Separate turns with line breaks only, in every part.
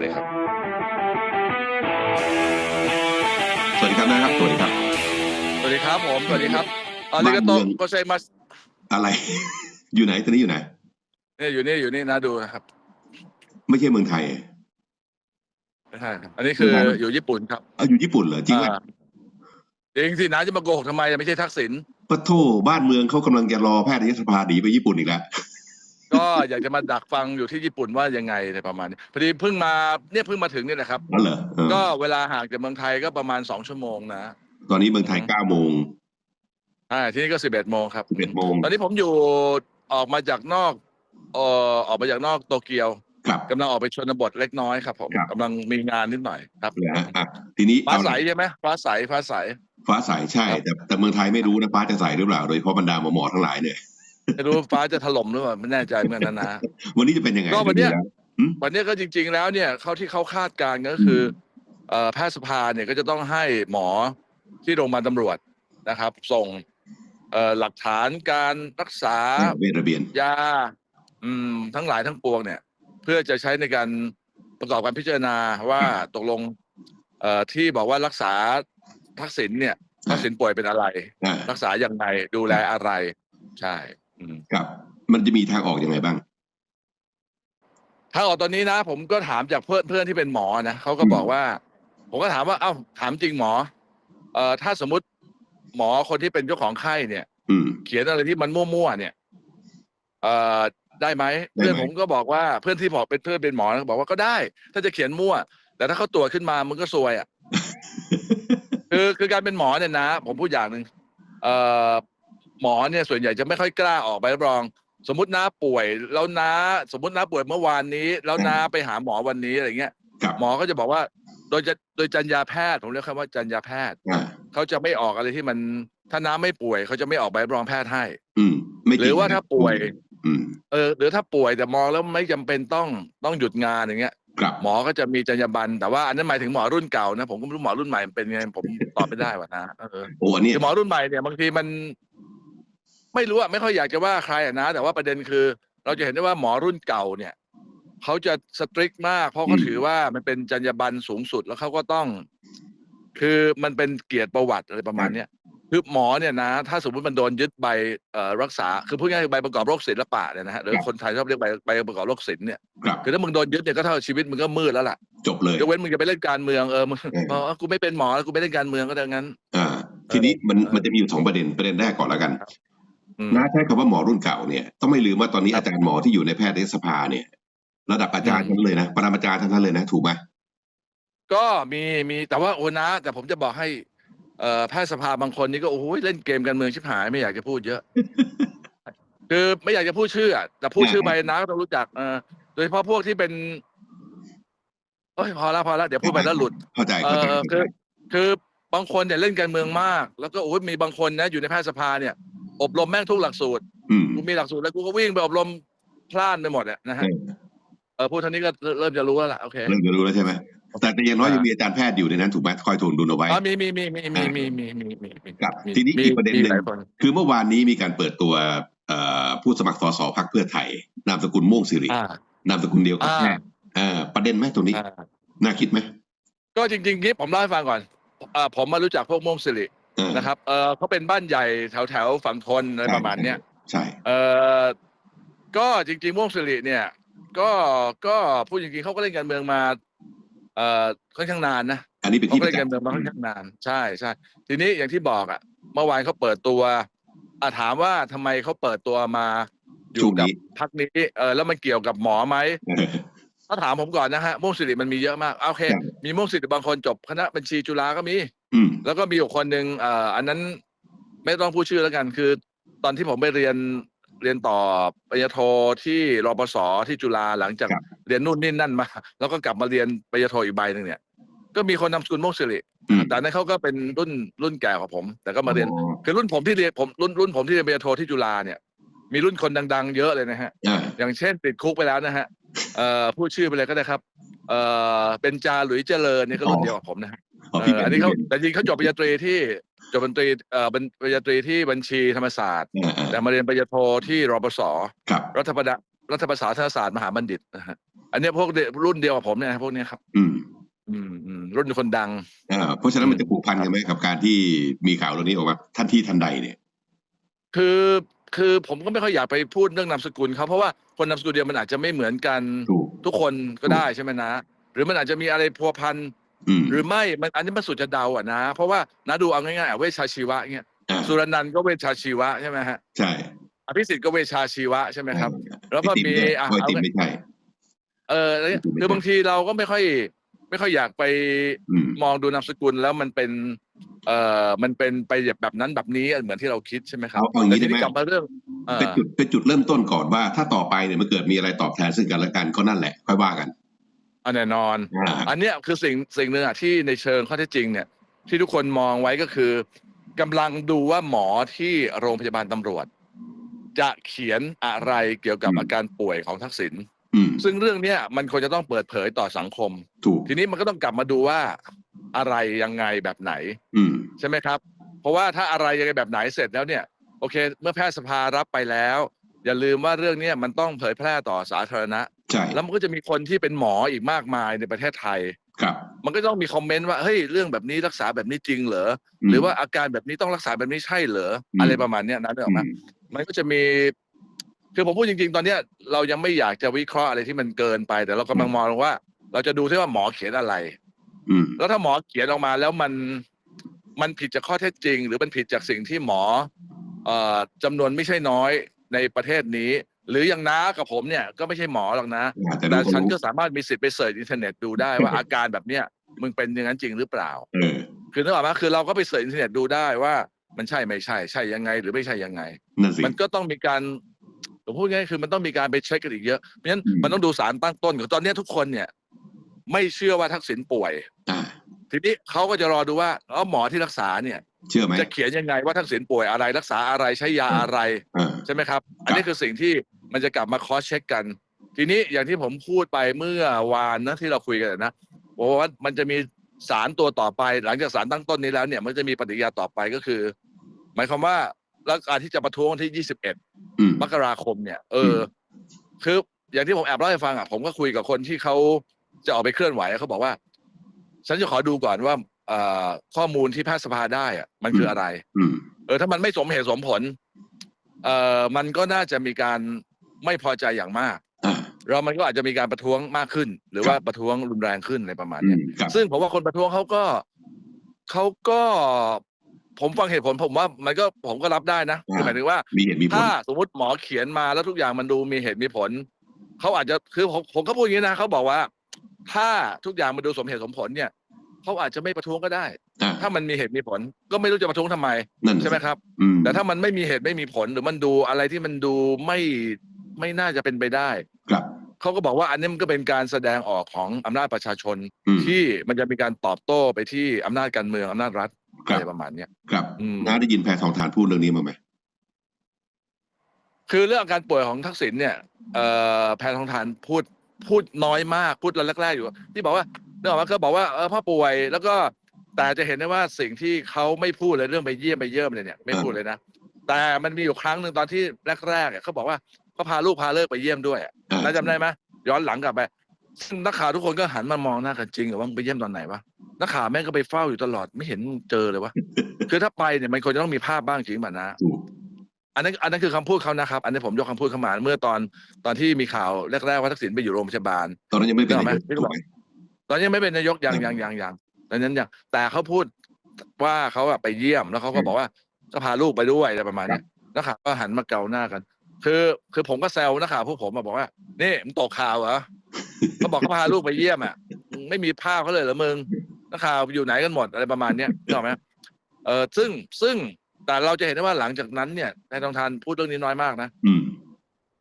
เลยครับ
สวัสดีครับนะครับ สวัสดีครับ
สวัสดีครับผม สวัสดีครับอาริกาโต
บ้านเมือง
โกเซมัส
อะไร อยู่ไหนตอนนี้อยู่ไหน
เนี่ยอยู่นี่อยู่นี่นะดูนะครับ
ไม่ใช่เมืองไทย
ไม่ใช่ครับ อันนี้คือ
ไม่ใช่
อยู่ญี่ปุ่นครับ
เอาอยู่ญี่ปุ่นเหรอจริงไหม
อ่าจริงสินะจะมาโกหกทำไมไม่ใช่ทักษิณ
ปะโทบ้านเมืองเขากำลังจะรอแพทยสภาหนีไปญี่ปุ่นอีกแล้ว
ก็อยากจะมาดักฟังอยู่ที่ญี่ปุ่นว่ายังไงอะไรประมาณนี้พอดีเพิ่งมาเนี่ยเพิ่งมาถึงเนี่ยนะครับ
นั่นเหรอเออ
ก็เวลาห่างจากเมืองไทยก็ประมาณสองชั่วโมงนะ
ตอนนี้เมืองไทยเก้าโมง
อ่าที่นี่ก็สิบเอ็ดโมงครับ
สิบเอ็ดโมง
ตอนนี้ผมอยู่ออกมาจากนอกเอ่อออกมาจากนอกโตเกียว
ครับ
กำลังออกไปชนบทเล็กน้อยครับผม
ครับ
กำลังมีงานนิดหน่อยครับ
นะฮะอะทีนี้
ฟ้า
เอ
ใสใช่ไหมฟ้าใสฟ้าใส
ฟ้าใสใช่
ครับ
แต่แต่เมืองไทยไม่รู้นะฟ้าจะใสหรือเปล่าโดยเฉพาะบรรดาหมอหมอทั้งหลายเนี่ย
ไม่รู้ฟ้าจะถล่มหรือเปล่าไม่แน่ใจเหมือนกันนะ
วันนี้จะเป็นยังไง
ก็วันเนี้ย
ดูแล้ว
วันนี้ก็จริง ๆ แล้วเนี่ยเขาที่เขาคาดการณ์ก็คือเอ่อแพทยสภาเนี่ยก็จะต้องให้หมอที่โรงพยาบาลตำรวจนะครับ ส่งเอ่อหลักฐานการรักษา
เวทระเบียน
ยาอืมทั้งหลายทั้งปวงเนี่ย เพื่อจะใช้ในการประกอบการพิจารณาว่าตกลง เอ่อที่บอกว่ารักษาทักษิณเนี่ยทักษิณป่วยเป็นอะไร
อ่า
รักษาอย่างไรดูแลอะไร ใช่อืม
ครับ มันจะมีทางออกยังไงบ้าง
ถ้าออกตอนนี้นะ ผมก็ถามจากเพื่อนเพื่อนที่เป็นหมอนะเขาก็บอกว่า ผมก็ถามว่า เอ้า ถามจริงหมอ เอ่อถ้าสมมติหมอคนที่เป็นเจ้าของไข้เนี่ย
อืม
เขียนอะไรที่มันมั่วๆเนี่ย เอ่อได้ไหม
ได้ไหม
เพื่อนผมก็บอกว่าเพื่อนที่บอกเป็นเพื่อนเป็นหมอนะบอกว่าก็ได้ ถ้าจะเขียนมั่ว แต่ถ้าเขาตรวจขึ้นมามึงก็ซวยอะ คือคือการเป็นหมอเนี่ยนะ ผมพูดอย่างหนึ่งเอ่อ หมอเนี่ยส่วนใหญ่จะไม่ค่อยกล้าออกใบรับรอง สมมติน้าป่วยแล้วน้าสมมติน้าป่วยเมื่อวานนี้ แล้วน้าไปหาหมอวันนี้อะไรเงี้ย
ครับ
หมอก็จะบอกว่าโดยจะโดยจรรยาแพทย์ผมเรียกคำว่าจรรยาแพทย์
อ่า
เขาจะไม่ออกอะไรที่มันถ้าน้าไม่ป่วยเขาจะไม่ออกใบรับรองแพทย์ให้
อืม ไม่จ
หรือว่าถ้าป่วย
อืม
เออหรือถ้าป่วยแต่มองแล้วไม่จำเป็นต้องต้องหยุดงานอย่างเงี้ย
ครับ
หมอก็จะมีจรรยาบรรณแต่ว่าอันนั้นหมายถึงหมอรุ่นเก่านะผมก็ไม่รู้หมอรุ่นใหม่เป็นไงผมตอบไม่ได้ว่ะนะเออ
โอ้อันนี้
คือหมอรุ่นใหม่เนี่ยบางทีมัน ไม่รู้อะไม่ค่อยอยากจะว่าใครอะนะ แต่ว่าประเด็นคือ เราจะเห็นได้ว่าหมอรุ่นเก่าเนี่ยเขาจะสตริกมาก เพราะเขาถือว่ามันเป็นจรรยาบรรณสูงสุดแล้วเขาก็ต้อง คือมันเป็นเกียรติประวัติอะไรประมาณเนี้ยคือหมอเนี่ยนะ ถ้าสมมติมันโดนยึดใบเอ่อรักษา คือพูดง่ายๆใบประกอบโรคศิลปะเนี่ยนะฮะหรือคนไทยชอบเรียกใบใบประกอบโรคศิลป์เนี่ย
ครับ
คือถ้ามึงโดนยึดเนี่ยก็เท่ากับชีวิตมึงก็มืดแล้วล่ะ
จบเลย
ยกเว้นมึงจะไปเล่นการเมืองเออมึง
เออ
บอกว่ากูไม่เป็นหมอแล้วกูไม่เล่นการเมืองก็ดังนั้น
อ่าทีนี้มัน
เออ
มันจะมีอยู่สองประเด็นประเด็นแรกก่อนแล้วกัน
อืม
น้าใช้คำว่าหมอรุ่นเก่าเนี่ยต้องไม่ลืมว่าตอนนี้
ครับ
อาจารย์หมอที่อยู่ในแพทยสภาเนี่ย ระดับอาจารย์
อืม
ทั้งนั้นเลยนะปรมาจารย์ทั้งนั้นเลยนะ ถูกไหม
ก็มีมีแต่ว่าโอนะ แต่ผมจะบอกให้เอ่อแพทยสภาบางคนนี่ก็โอ้โหเล่นเกมการเมืองชิบหายไม่อยากจะพูดเยอะ คือไม่อยากจะพูดชื่ออะแต่พูดชื่อไปนะก็ต้องรู้จักเออโดยเฉพาะพวกที่เป็นโอ้ยพอละพอละเดี๋ยวพูดไปแล้วหลุด
เข้าใจ
เอ
เข้าใจ
อคือคือบางคนเนี่ยเล่นการเมืองมาก แล้วก็โอ้ยมีบางคนนะอยู่ในแพทยสภาเนี่ย อบรมแม่งทุกหลักสูตร
อืม
กูมีหลักสูตรแล้วกูก็วิ่งไปอบรมพลาดไปหมดอะนะ
เอ
ฮะ
อ
เออพูดเท่านี้ก็เริ่มจะรู้แล้วล่ะโอเค
เริ่มจะรู้แล้วใช่ไหมแต่แต่อย่างน้อย
อ่ายั
ยังมีอาจารย์แพทย์อยู่ในนั้นถูกไหมคอยถ่วงดุลเอาไว้
อ๋อมีมีมีมีมีมีมีมีมีมี
ครับ
มี
ทีนี้
มี
อีกประเด็นหนึ่ง
มีหลายคน
คือเมื่อวานนี้มีการเปิดตัวเอ่อผู้สมัครสสพักเพื่อไทย นามสกุลม่วงสิริ
อ่านา
มสกุลเดียวกับ
อ่า
แพทย์เอ่อประเด็นไหมตรงนี้
อ่า
น่าคิดไหม
ก็จริงๆนี้ผมเล่าให้ฟังก่อนเอ่อผมมารู้จักพวกม่วงสิริ
เออ
นะครับเออเขาเป็นบ้านใหญ่แถวแถวๆฝั่งทนอะไรประมาณเนี้ย
ใช่
เออก็จริงๆม่วงสิริเนี่ย ก็ก็พูดจริงๆเขาก็เล่นการเมืองมาเอ่อค่อนข้างนานนะ
อันนี้เป็น
เขา
ที่
ก็
ประ
เล่น
จั
การ
กษ์
เมืองมาค่อนข้างนานใช่ใช่ทีนี้อย่างที่บอกอะ เมื่อวานเขาเปิดตัวอะถามว่าทำไมเขาเปิดตัวมาอยู่กับพักนี้เออแล้วมันเกี่ยวกับหมอไหม
เออ
ถ้าถามผมก่อนนะฮะม่วงสิริมันมีเยอะมากโอเค
ครับ
มีม่วงสิริบางคนจบคณะบัญชีจุฬาก็มี
อืม
แล้วก็มีอยู่คนหนึ่งเอ่ออันนั้นไม่ต้องพูดชื่อแล้วกัน คือ ตอนที่ผมไปเรียนเรียนต่อปริญญาโทที่รปศที่จุฬาหลังจาก
ครับ
เรียนนู่นนี่นั่นมา แล้วก็กลับมาเรียนปริญญาโทอีกใบหนึ่งเนี่ย ก็มีคนนำสกุลม่วงสิริ
อืม
แต่อันนั้นเขาก็เป็นรุ่นรุ่นแก่กว่าผม แต่ก็มาเรียน
อ๋อ
คือรุ่นผมที่เรียนผมรุ่นรุ่นผมที่เรียนปริญญาโทที่จุฬาเนี่ยมีรุ่นคนดัง ๆ เยอะเลยนะฮะ
อ่า
อย่างเช่นติดคุกไปแล้วนะฮะเอ่อพูดชื่อไปเลยก็ได้ครับ เอ่อเป็นจาหลุยเจริญเนี่ยก็รุ่นเดียวกับผมนะฮะ
อ๋อ
เอ
พี่
อ
แบ
อัน
บ
นี้เขาแต่จริงเขาจบปริญญาตรีที่จบปริญญาตรีเอ่อเป็นปริญญาตรีที่บัญชีธรรมศาสตร์
อ่าอ่า
แต่มาเรียนปริญญาโทที่รปศ
ครับ
รัฐประดารัฐประศาสนศาสตร์มหาบัณฑิตนะฮะอันเนี้ยพวกเด็กรุ่นเดียวกับผมเนี่ยนะพวกเนี้ยครับ
อืม
อืมอืมรุ่นคนดัง
อ่าเพราะฉะนั้นมันจะผูกพันกันไหมกับการที่มีข่าวเรื่องนี้ออกมาทันทีทันใดเนี่ย
คือคือผมก็ไม่ค่อยอยากไปพูดเรื่องนามสกุลเขาเพราะว่าคนนามสกุลเดียวมันอาจจะไม่เหมือนกัน
ถูก
ทุกคนก็ได้ใช่ไหมนะ หรือมันอาจจะมีอะไรพัวพัน
อืม
หรือไม่มันอันนี้มันสุดจะเดาอะนะ เพราะว่านะดูเอาง่ายๆอะเวชชาชีวะเงี้ย
อ่า
สุรนันท์ก็เวชชาชีวะใช่ไหมฮะ
ใช่
อภิสิทธิ์ก็เวชชาชีวะใช่ไหมครับ
อ่า
แล้วก็
ไอติ
มี
เนี่ย
อะ
ไอติม
เอา
ไม่ใช่
เออแล้วเนี่ยคือบางทีเราก็ไม่ค่อย ไม่ค่อยอยากไป
อืม
มองดูนามสกุลแล้วมันเป็นเอ่อมันเป็นไปแบบนั้นแบบนี้เหมือนที่เราคิดใช่ไหมครับ
เอาเอาอย่างนี้
แต่ที
ได้ไหม
กลับมาเรื่องเอ่อ
เป็นจุดเป็นจุดเริ่มต้นก่อนว่าถ้าต่อไปเนี่ยมันเกิดมีอะไรตอบแทนซึ่งกันและกันก็นั่นแหละ ค่อยว่ากัน
อันแน่นอน
อ่า
อันเนี้ยคือสิ่งสิ่งหนึ่งอะที่ในเชิงข้อเท็จจริงเนี่ย ที่ทุกคนมองไว้ก็คือกำลังดูว่าหมอที่โรงพยาบาลตำรวจ จะเขียนอะไรเกี่ยวกับอาการป่วยของทักษิณ
อืม
ซึ่งเรื่องเนี้ยมันควรจะต้องเปิดเผยต่อสังคม
ถูก
ทีนี้มันก็ต้องกลับมาดูว่าอะไรยังไงแบบไหน
อืม
ใช่ไหมครับ เพราะว่าถ้าอะไรยังไงแบบไหนเสร็จแล้วเนี่ย โอเค เมื่อแพทยสภารับไปแล้ว อย่าลืมว่าเรื่องเนี้ยมันต้องเผยแพร่ต่อสาธารณะ
ใช่
แล้วมันก็จะมีคนที่เป็นหมออีกมากมายในประเทศไทย
ครับ
มันก็ต้องมีคอมเมนต์ว่าเฮ้ยเรื่องแบบนี้รักษาแบบนี้จริงเหรอ
ม
หรือว่าอาการแบบนี้ต้องรักษาแบบนี้ใช่เหรอ
อืม
อะไรประมาณเนี้ยนะนึกออกไหม
อืม
มันก็จะมีคือผมพูดจริง ๆ ตอนเนี้ยเรายังไม่อยากจะวิเคราะห์อะไรที่มันเกินไป แต่เรากำลังมองว่า เราจะดูที่ว่าหมอเขียนอะไร
อืม
แล้วถ้าหมอเขียนออกมาแล้วมันมันผิดจากข้อเท็จจริง หรือมันผิดจากสิ่งที่หมอเอ่อจำนวนไม่ใช่น้อย ในประเทศนี้ หรืออย่างน้ากับผมเนี่ยก็ไม่ใช่หมอหรอกนะ
อ่าแต่
แต่
ดูก็
ฉัน
รู้
ก็สามารถมีสิทธิ์ไปเสิร์ชอินเทอร์เน็ตดูได้ว่าอาการแบบเนี้ยมึงเป็นอย่างนั้นจริงหรือเปล่า
เออ
คือนึกออกไหมคือเราก็ไปเสิร์ชอินเทอร์เน็ตดูได้ว่ามันใช่ไม่ใช่ใช่ยังไง หรือไม่ใช่ยังไง
นั่นสิ
มันก็ต้องมีการผมพูดง่ายๆคือมันต้องมีการไปเช็คกันอีกเยอะเพราะฉะนั้น
อืม
มันต้องดูสารตั้งต้นก่อนตอนเนี้ยทุกคนเนี่ย ไม่เชื่อว่าทักษิณป่วย
อ่า
ทีนี้เขาก็จะรอดูว่าเออหมอที่รักษาเนี่ย
เชื่อไหม
จะเขียนยังไงว่าทักษิณป่วยอะไรรักษาอะไรใช้ยาอะไร
อ่า
ใช่ไหมครับ อันนี้คือสิ่งที่มันจะกลับมาคอสเช็คกัน ทีนี้อย่างที่ผมพูดไปเมื่อวานนะที่เราคุยกันนะบอกว่ามันจะมีสารตัวต่อไป หลังจากสารตั้งต้นนี้แล้วเนี่ยมันจะมีปฏิกิริยาต่อไปก็คือ หมายความว่าแล้วการที่จะประท้วงวันที่ 21
อืม
มกราคมเนี่ยเอออ คืออย่างที่ผมแอบเล่าให้ฟังอะผมก็คุยกับคนที่เขาจะออกไปเคลื่อนไหวเขาบอกว่า ฉันจะขอดูก่อนว่าเอ่อ ข้อมูลที่แพทยสภาได้อะมันคืออะไร
อืม
เออถ้ามันไม่สมเหตุสมผล เอ่อมันก็น่าจะมีการไม่พอใจอย่างมาก
อ่า
แล้วมันก็อาจจะมีการประท้วงมากขึ้น หรือว่าประท้วงรุนแรงขึ้นอะไรประมาณ
อื
เนี้ย
มครับ
ซึ่งผมว่าคนประท้วงเขาก็เขาก็ผมฟังเหตุผลผมว่ามันก็ผมก็รับได้นะคือหมายถึงว่า
มีเหตุมีผล
ถ้าสมมติหมอเขียนมาแล้วทุกอย่างมันดูมีเหตุมีผลเขาอาจจะคือผมผมก็พูดอย่างนี้นะเขาบอกว่า ถ้าทุกอย่างมันดูสมเหตุสมผลเนี่ย เขาอาจจะไม่ประท้วงก็ได้
อ่า
ถ้ามันมีเหตุมีผล ก็ไม่รู้จะประท้วงทำไม
นั่นน่ะ
ใช่ไหมครับ
อืม
แต่ถ้ามันไม่มีเหตุไม่มีผลหรือมันดูอะไรที่มันดูไม่ไม่น่าจะเป็นไปได้
ครับ
เขาก็บอกว่าอันนี้มันก็เป็นการแสดงออกของอำนาจประชาชน
อืม
ที่มันจะมีการตอบโต้ไปที่อำนาจการเมืองอำนาจรัฐ
ครั
อะ
บ
ไรประมาณเนี้ย
ครับ
อืม
น้าได้ยินแพทองทานพูดเรื่องนี้มาไหม
คือเรื่องอาการป่วยของทักษิณเนี่ยเอ่อแพทองทานพูดพูดน้อยมากพูดแรกๆอยู่ ที่บอกว่า เรื่องว่าก็บอกว่าเออพ่อป่วยแล้วก็แต่จะเห็นได้ว่าสิ่งที่เขาไม่พูดเลยเรื่องไปเยี่ยมไปเยี่ยมเลยเนี่ยไม่พูดเลยนะแต่มันมีอยู่ครั้งหนึ่งตอนที่แรกๆอะเขาบอกว่าเขาพาลูกพาเลิกไปเยี่ยมด้วยอะ
อ่า
น่าจำได้ไหมย้อนหลังกลับไปซึ่งนักข่าวทุกคนก็หันมามองหน้ากันจริงเหรอว่ามึงไปเยี่ยมตอนไหนวะนักข่าวแม่งก็ไปเฝ้าอยู่ตลอดไม่เห็นเจอเลยวะคือถ้าไปเนี่ยมันควรจะต้องมีภาพบ้างจริงป่ะนะ
ถูก
อันนั้นอันนั้นคือคำพูดเขานะครับ อันนี้ผมยกคำพูดเขามาเมื่อตอนตอนที่มีข่าวแรกๆว่าทักษิณไปอยู่โรงพยาบาล
ตอนนั้นยังไม่เป็น
นึกออกไหม
นายกถูกไหม
ตอนนี้ยังไม่เป็นนายกยัง
อืม
ยังยังยังดังนั้นยังแต่เขาพูดว่าเขาอะไปเยี่ยมแล้วเขาก็
อืม
บอกว่าก็พาลูกไปด้วยอะไรประมาณเนี้ยนักข่าวก็หันมาเกาหน้ากัน คือคือผมก็แซวนักข่าวพวกผมมาบอกว่านี่มึงตกข่าวเหรอเขาบอกเขาพาลูกไปเยี่ยมอะมึงไม่มีภาพเขาเลยเหรอมึงนักข่าวอยู่ไหนกันหมดอะไรประมาณเนี้ยนึกออกไหมเออซึ่งซึ่งแต่เราจะเห็นได้ว่าหลังจากนั้นเนี่ยนายทองทานพูดเรื่องนี้น้อยมากนะ
อืม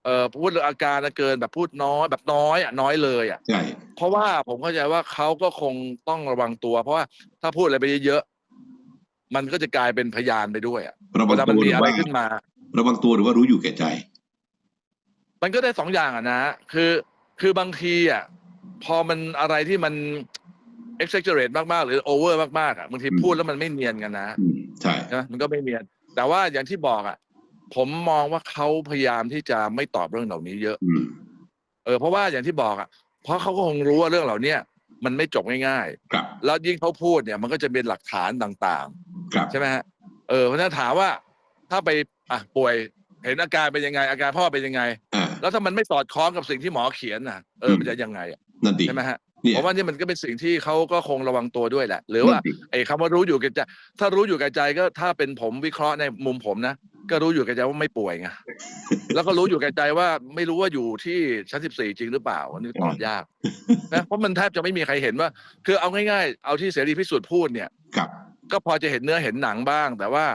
เออพูดเรื่องอาการน่ะเกินแบบพูดน้อยแบบน้อยอะน้อยเลยอะ
ใช่
เพราะว่าผมเข้าใจว่าเขาก็คงต้องระวังตัว เพราะว่าถ้าพูดอะไรไปเยอะๆมันก็จะกลายเป็นพยานไปด้วยอะ
ระ
เว
วัง
ลา
ตั
มัน
วห
มี
รือ
อะไร
ว่า
ขึ้นมา
ระวังตัวหรือว่ารู้อยู่แก่ใจ
มันก็ได้สองอย่างอะนะคือคือบางทีอะพอมันอะไรที่มัน exaggerate มากๆ หรือ over มากๆอะบางที
อืม
พูดแล้วมันไม่เนียนกันนะ
อืมใช่
ใช่ไหมมันก็ไม่เนียน แต่ว่าอย่างที่บอกอะ ผมมองว่าเขาพยายามที่จะไม่ตอบเรื่องเหล่านี้เยอะ
อืม
เออเพราะว่าอย่างที่บอกอะเพราะเขาก็คงรู้ว่าเรื่องเหล่าเนี้ยมันไม่จบง่าย
ครับ
ๆ แล้วยิ่งเขาพูดเนี่ย มันก็จะเป็นหลักฐานต่าง
ครับ
ๆ ใช่ไหมฮะเออเพราะฉะนั้นถามว่า ถ้าไปอะป่วยเห็นอาการเป็นยังไง อาการพ่อเป็นยังไง
อ่า
แล้วถ้ามันไม่สอดคล้องกับสิ่งที่หมอเขียนน่ะเออ
ม
มันจะยังไงอะ
นั่นดี
ใช่ไหมฮะ
เนี่ย
ผมว่านี่มันก็เป็นสิ่งที่เขาก็คงระวังตัวด้วยแหละ หรือว่า
นั่นดิ
ไอ้คำว่ารู้อยู่แกับใจถ้ารู้อยู่แกับใจก็ถ้าเป็นผมวิเคราะห์ในมุมผมนะ ก็รู้อยู่แกับใจว่าไม่ป่วยไงแล้วก็รู้อยู่แกับใจว่าไม่รู้ว่าอยู่ที่ชั้นสิบสี่จริงหรือเปล่าอันนี้ตอบยากนะเพราะมันแทบจะไม่มีใครเห็นว่า คือเอาง่ายๆ เอาที่เสรีพิสุทธิ์พูดเนี่ย
ครับ
ก็พอจะเห็นเนื้อเห็นหนังบ้าง แต่ว่า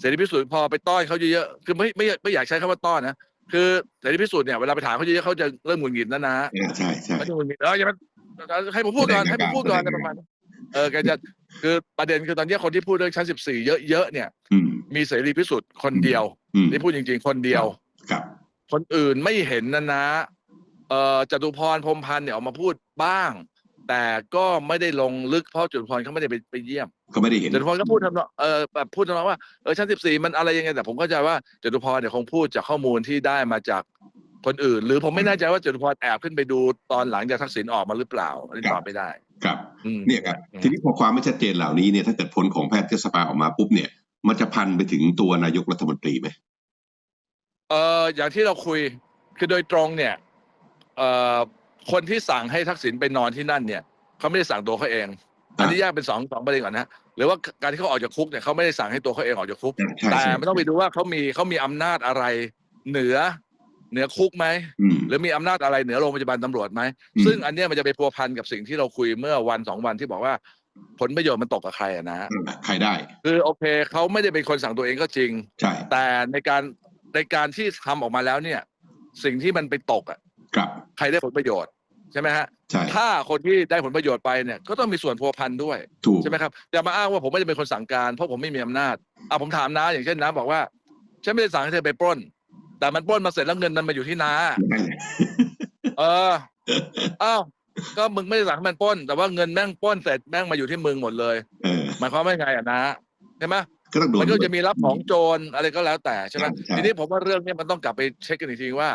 เสรีพิสุทธิ์พอไปต้อนเขาเยอะๆคือไม่ไม่ไม่อยากใช้คำว่าต้อนนะคือเสรีพิสุทธิ์เนี่ยเวลาไปถามเขาเยอะๆเขาจะเริ่มหงุดหงิดนะนะ
อ่าใช่ใช่
ไม่ต้องหงุดหงิดเอออย่ามาให้ผมพูดก่อน
แสดงอาการ
ให้ผมพูดก่อน
แสดง
อะไร
อาการ
ประมาณนั้นเออแกจะ คือประเด็นคือตอนเนี้ยคนที่พูดเรื่องชั้นสิบสี่เยอะๆเนี่ย
อืม
มีเสรีพิสุทธิ์คนเดียว
อืม
นี่พูดจริง ๆ คนเดียว
ครับ
คนอื่นไม่เห็นนะนะเอ่อจตุพรพรหมพันธ์เนี่ยออกมาพูดบ้าง แต่ก็ไม่ได้ลงลึกเพราะจตุพรเขาไม่ได้ไปไปเยี่ยม
ก็ไม่ได้เห็น
จตุพรก็พูดทำนองเออแบบพูดทำนองว่าเออชั้นสิบสี่มันอะไรยังไงแต่ผมเข้าใจว่าจตุพรเนี่ยคงพูดจากข้อมูลที่ได้มาจากคนอื่น หรือผมไม่แน่ใจว่าจตุพรแอบขึ้นไปดูตอนหลังจากทักษิณออกมาหรือเปล่าอันนี้ตอบไม่ได้
ครับ
อืม
เนี่ยครับ
อืม
ทีนี้พอความไม่ชัดเจนเหล่านี้เนี่ยถ้าเกิดผลของแพทยสภาออกมาปุ๊บเนี่ยมันจะพันไปถึงตัวนายกรัฐมนตรีไหม
เอออย่างที่เราคุยคือโดยตรงเนี่ยเอ่อคนที่สั่งให้ทักษิณไปนอนที่นั่นเนี่ยเขาไม่ได้สั่งตัวเขาเอง อันนี้แยกเป็นสองสองประเด็นก่อนนะหรือว่าการที่เขาออกจากคุกเนี่ยเขาไม่ได้สั่งให้ตัวเขาเองออกจากคุก
ใช่
แต่
ใช่
ไม่ต้องไปดูว่าเขามีเขามีอำนาจอะไรเหนือ เหนือคุกไหม
อืม
หรือมีอำนาจอะไรเหนือโรงพยาบาลตำรวจไหม
อืม
ซึ่งอันเนี้ยมันจะไปพัวพันกับสิ่งที่เราคุยเมื่อวันสองวันที่บอกว่า ผลประโยชน์มันตกกับใครอะนะ
ใครได้
คือโอเคเขาไม่ได้เป็นคนสั่งตัวเองก็จริง
ใช่
แต่ในการในการที่ทำออกมาแล้วเนี่ย สิ่งที่มันไปตกอะ
ครับ
ใครได้ผลประโยชน์ใช่ไหมฮะ
ใช่
ถ้าคนที่ได้ผลประโยชน์ไปเนี่ยก็ต้องมีส่วนพัวพันด้วย
ถูก
ใช่ไหมครับอย่ามาอ้างว่าผมไม่ได้เป็นคนสั่งการเพราะผมไม่มีอำนาจอะผมถามน้าอย่างเช่นน้าบอกว่าฉันไม่ได้สั่งให้เธอไปปล้น แต่มันปล้นมาเสร็จแล้วเงินมันมาอยู่ที่น้า
นั่นแหละ
เอออ้าวก็มึงไม่ได้สั่งให้มันปล้น แต่ว่าเงินแม่งปล้นเสร็จแม่งมาอยู่ที่มึงหมดเลย
เออ
หมายความว่าไงอะนะใช่ไหม
ก็ต้องโดน
มันก็จะมีรับของโจรอะไรก็แล้วแต่ใช่ไหม
ใช่
ทีนี้ผมว่าเรื่องเนี้ยมันต้องกลับไปเช็คกันอีกทีว่า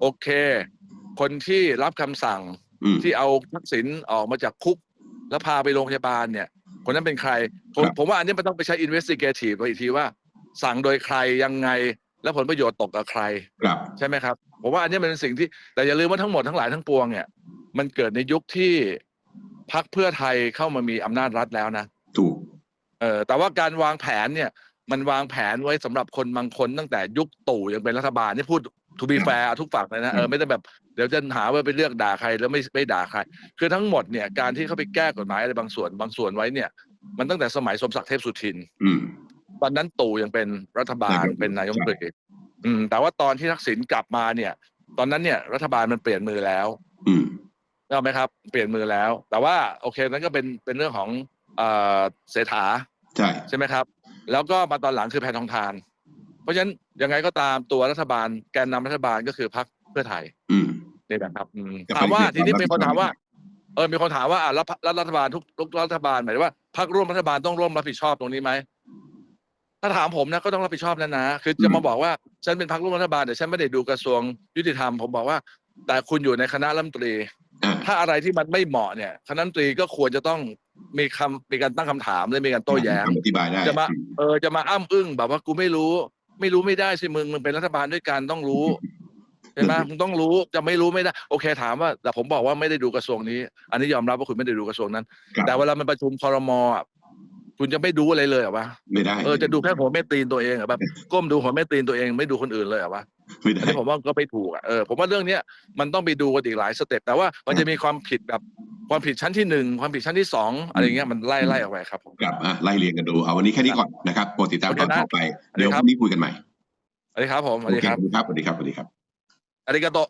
โอเค คนที่รับคำสั่ง
อืม
ที่เอาทักษิณออกมาจากคุก แล้วพาไปโรงพยาบาลเนี่ย คนนั้นเป็นใครผม
ครับ
ผมว่าอันนี้มันต้องไปใช้ investigative ไปอีกทีว่า สั่งโดยใครยังไง และผลประโยชน์ตกกับใคร
ครับ
ใช่ไหมครับ ผมว่าอันนี้มันเป็นสิ่งที่แต่อย่าลืมว่าทั้งหมดทั้งหลายทั้งปวงเนี่ยมันเกิดในยุคที่พักเพื่อไทยเข้ามามีอำนาจรัฐแล้วนะ
ถูก
เออแต่ว่าการวางแผนเนี่ย มันวางแผนไว้สำหรับคนบางคนตั้งแต่ยุคตู่ยังเป็นรัฐบาลนี่พูด to be fair ทุกฝั่งเลยนะเออไม่ได้แบบเดี๋ยวจะหาว่าไปเลือกด่าใครแล้วไม่ไม่ด่าใคร คือทั้งหมดเนี่ยการที่เขาไปแก้กฎหมายอะไรบางส่วนบางส่วนไว้เนี่ย มันตั้งแต่สมัยสมศักดิ์เทพสุทิน
อืม
ตอนนั้นตู่ยังเป็นรัฐบาล
นายก
เป็นนายกรัฐมนตรีอืม แต่ว่าตอนที่ทักษิณกลับมาเนี่ย ตอนนั้นเนี่ย รัฐบาลมันเปลี่ยนมือแล้ว
อืม
เข้าไหมครับ เปลี่ยนมือแล้ว แต่ว่าโอเคนั้นก็เป็นเป็นเรื่องของเอ่อเศรษฐา
ใช่
ใช่ไหมครับ แล้วก็มาตอนหลังคือแพทองทาน เพราะฉะนั้นยังไงก็ตามตัวรัฐบาลแกนนำรัฐบาลก็คือพรรคเพื่อไทย
อืม
นี่นะครับอืม
จะ
ถามว่า
ไปเรี
ที
ยก
นี้มีคน
รัฐบาล
ถามว่า เออมีคนถามว่าอะแล้วแล้วรัฐบาลทุกทุกรัฐบาลหมายถึงว่าพรรคร่วมรัฐบาลต้องร่วมรับผิดชอบตรงนี้ไหม ถ้าถามผมนะก็ต้องรับผิดชอบนะนะ คือจะมาบอกว่าฉันเป็นพรรคร่วมรัฐบาลแต่ฉันไม่ได้ดูกระทรวงยุติธรรมผมบอกว่า แต่คุณอยู่ในคณะรัฐมนตรี
อ่า
ถ้าอะไรที่มันไม่เหมาะเนี่ยคณะรัฐมนตรีก็ควรจะต้องมีคำมีการตั้งคำถามและมีการโต้แย้ง
อธิบายได้
จะมาเออจะมาอ้ำอึ้งแบบว่ากูไม่รู้ ไม่รู้ไม่ได้สิมึงมึงเป็นรัฐบาลด้วยกันต้องรู้ใช่ไหมมึงต้องรู้จะไม่รู้ไม่ได้ โอเคถามว่า แต่ผมบอกว่าไม่ได้ดูกระทรวงนี้ อันนี้ยอมรับว่าคุณไม่ได้ดูกระทรวงนั้น
ครับ
แต่เวลามันประชุมคอรมอะ คุณจะไม่ดูอะไรเลยเหรอวะ
ไม่ได้
เออจะดูแค่หัวแม่ตีนตัวเองเหรอแบบก้มดูหัวแม่ตีนตัวเองไม่ดูคนอื่นเลยเหรอวะ
ไม่
อัน
ได้
นี้ผมว่าก็ไม่ถูกอะเออผมว่าเรื่องเนี้ยมันต้องไปดูกันอีกหลายสเต็ปแต่ว่ามันจะมีความผิดแบบความผิดชั้นที่หนึ่งความผิดชั้นที่สองอะไรเงี้ยมันไล่ไล่ออกไปครับผม
ครับอะไล่เรียงกันดูเอาวันนี้แค่นี้ก่อนนะครับโปรดติดตามตอนต่อไปเดี๋ยวพรุ่งนี้คุยกันใหม่
สวัสดีครับผมส
โอ
วัสดี
เค
ครับ
สวัสดีครับสวัสดีครับสวัสดีครับ
อาริกาโตะ